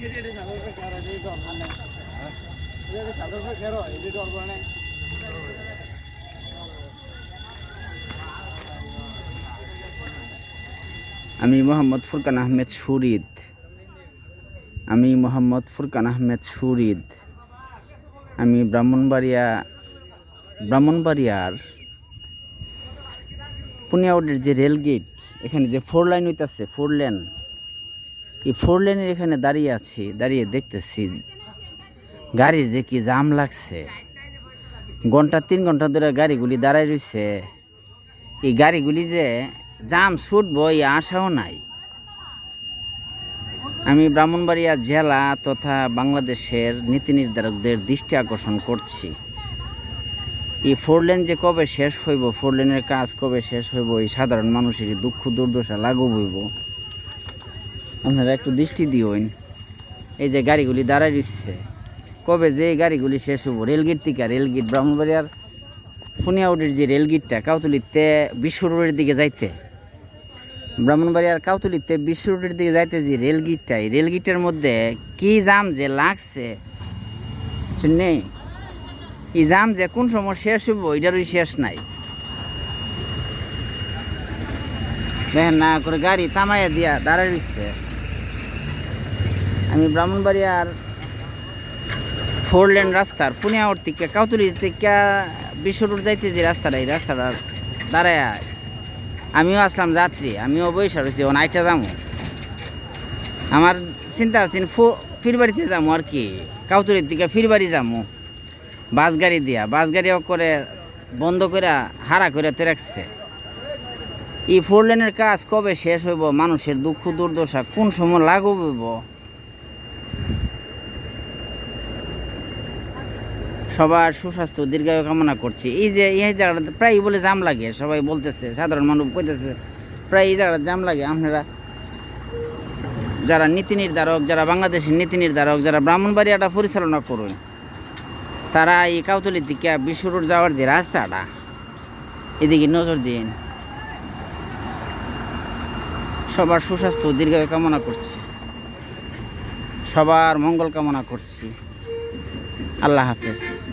আমি মোহাম্মদ ফুরকান আহমেদ সুরিদ। আমি মোহাম্মদ ফুরকান আহমেদ সুরিদ। আমি ব্রাহ্মণবাড়িয়া, ব্রাহ্মণবাড়িয়ার পুনিয়াউডের যে রেলগেট এখানে যে ফোর লাইন হইতাছে, ফোর লেন এই ফোর লেনের এখানে দাঁড়িয়ে আছি, দাঁড়িয়ে দেখতেছি। গাড়ির যে কি জাম লাগছে। ঘণ্টা, তিন ঘণ্টা ধরে গাড়িগুলি দাঁড়ায় রইছে। এই গাড়িগুলি যে জাম ছুটবো, এই আশাও নাই। আমি ব্রাহ্মণবাড়িয়া জেলা তথা বাংলাদেশের নীতি নির্ধারকদের দৃষ্টি আকর্ষণ করছি। এই ফোর লেন যে কবে শেষ হইব ফোর লেনের কাজ কবে শেষ হইব, এই সাধারণ মানুষের দুঃখ, দুর্দশা লাগু হইব। আপনারা একটু দৃষ্টি দিওন এই যে গাড়িগুলি দাঁড়ায় দিচ্ছে কবে যে গাড়িগুলি শেষ হইব রেলগেট থেকে রেলগেট, ব্রাহ্মণবাড়িয়ার ফুনিয়াউডের যে রেলগেটটা, কাউতলিতে বিশ্ব রোডের দিকে যাইতে। ব্রাহ্মণবাড়িয়ার কাউতলিতে বিশ্ব রোডের দিকে যাইতে যে রেলগেটটা, এই রেলগেটের মধ্যে কি জাম যে লাগছে নেই এই জাম যে কোন সময় শেষ হইব এটারই শেষ নাই। দেখেন না, করে গাড়ি থামাইয়া দিয়া দাঁড়ায় রইছে। আমি ব্রাহ্মণবাড়িয়ার ফোর লেন রাস্তার পুনিয়াওর থেকে কাউতুলি থেকে বিশ্ব রোড যাইতে যে রাস্তাটা, এই রাস্তাটা দাঁড়ায় আমিও আসলাম যাত্রী, আমিও বৈশা রয়েছি ও নাইটা যাব আমার চিন্তা আছে ফিরবাড়িতে যাব আর কি, কাউতুলির দিকে ফিরবাড়ি যাব বাস গাড়ি দিয়া বাস গাড়ি করে বন্ধ করে হারা করে তো রাখছে। এই ফোর লেনের কাজ কবে শেষ হইব, মানুষের দুঃখ দুর্দশা কোন সময় লাগু হইব? সবার সুস্বাস্থ্য, দীর্ঘায়ু কামনা করছি। এই যে, এই জায়গাটাতে প্রায় বলে জাম লাগে, সবাই বলতেছে, সাধারণ মানুষ কইতেছে প্রায় এই জায়গাটা জাম লাগে। আপনারা যারা নীতি নির্ধারক, যারা বাংলাদেশের নীতি নির্ধারক, যারা ব্রাহ্মণবাড়িয়াটা পরিচালনা করুন, তারা এই কাউতলির দিকে বিশ্ব রোড যাওয়ার যে রাস্তাটা, এদিকে নজর দিন। সবার সুস্বাস্থ্য, দীর্ঘায়ু কামনা করছি। সবার মঙ্গল কামনা করছি। আল্লাহ হাফেজ।